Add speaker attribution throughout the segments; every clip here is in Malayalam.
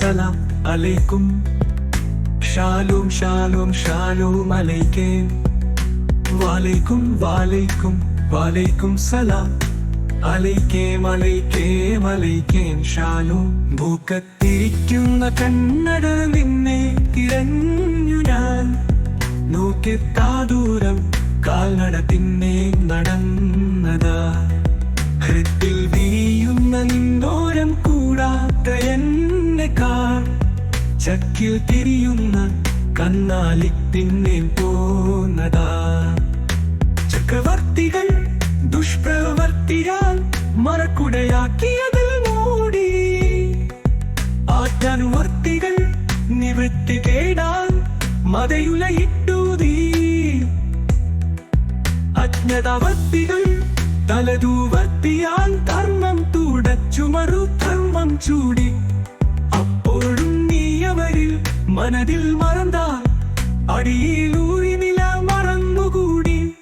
Speaker 1: സലാം അലൈക്കും. ഷാലും ഷാലും ഷാലും അലൈക്കേ. വാലൈക്കും വാലൈക്കും വാലൈക്കും സലാം. അലൈക്കേ മലൈക്കേ മലൈക്കേൻ ഷാലും. ഭൂക്കത്തിരിക്കുന്ന കണ്ണട നിന്നെ തിരഞ്ഞു ഞാൻ. നോക്കെത്താ ദൂരം കാൽനട പിന്നെ നടന്നതാ. ചക്കിൽ തിരിയുന്ന കന്നാലി പിന്നെ പോന്നതാ ചക്രവർത്തികൾ ദുഷ്പ്രവർത്തിയാൽ മറക്കുടയാക്കിയതിൽ മൂടി. ആറ്റാനുവർത്തികൾ നിവൃത്തി തേടാൻ മതയുലയിട്ടൂതീ അജ്ഞതാവർത്തികൾ തലതൂവർത്തിയാൽ ധർമ്മം തുടച്ചു മറു ധർമ്മം ചൂടി. മനതിൽ മറന്താൽ അടിയിലൂരി നില മറന്നുകൂടി.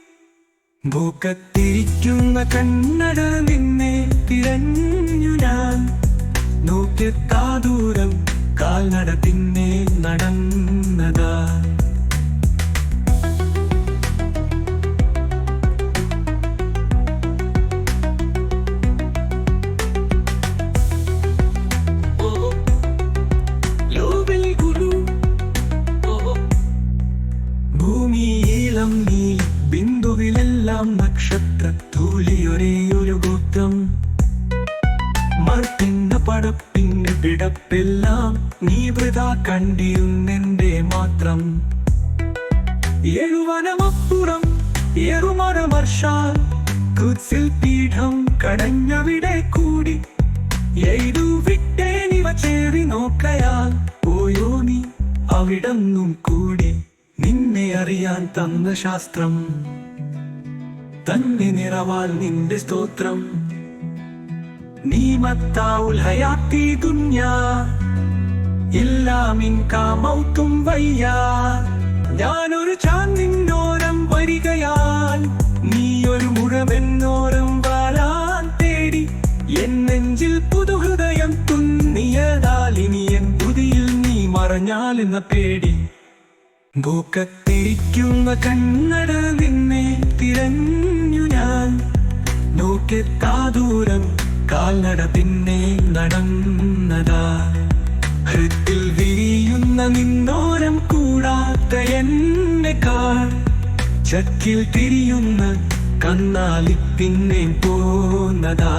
Speaker 1: ഭൂക്കത്തിരിക്കുന്ന കണ്ണട നിന്നെ തിരഞ്ഞു ഞാൻ. ബിന്ദുവിലെല്ലാം നക്ഷത്ര ധൂലിയൊരേ ഒരു ഗോത്രം. മർത്തിന്ന പടപ്പിന്റെ പിടപ്പെല്ലാം നീ വൃതാ കണ്ടിയുന്നെന്റെ മാത്രം. എഴുവനമപ്പുറം എറുമരമർഷാൽ കുത്സിൽ പീഠം കടഞ്ഞവിടെ കൂടി. എയ്തു വിട്ടേനിവ ചേറി നോക്കയാൽ പോയോ നീ? അവിടന്നും കൂടി നിന്നെ അറിയാൻ തന്ന ശാസ്ത്രം. തന്നെ നിറവാൽ നിന്റെ സ്തോത്രം. ഞാനൊരു ചാന്തിന്നോരം വരികയാൽ നീ ഒരു മുഴമെന്നോരം വാലാൻ തേടി. എൻ പുതുഹൃദയം തുന്നിയതാൽ ഇനി എൻ പുതിയിൽ നീ മറഞ്ഞാൽ പേടി. ഭൂക്കത്തിരിക്കുന്ന കണ്ണട നിന്നെ തിരഞ്ഞു നോക്കെത്താ ദൂരം കാൽനട പിന്നെ നടന്നതാ. ഹൃത്തിൽ വിരിയുന്ന നിന്നോരം കൂടാത്ത എന്നെ കാൾ. ചക്കിൽ തിരിയുന്ന കണ്ണാലി പിന്നെ പോന്നതാ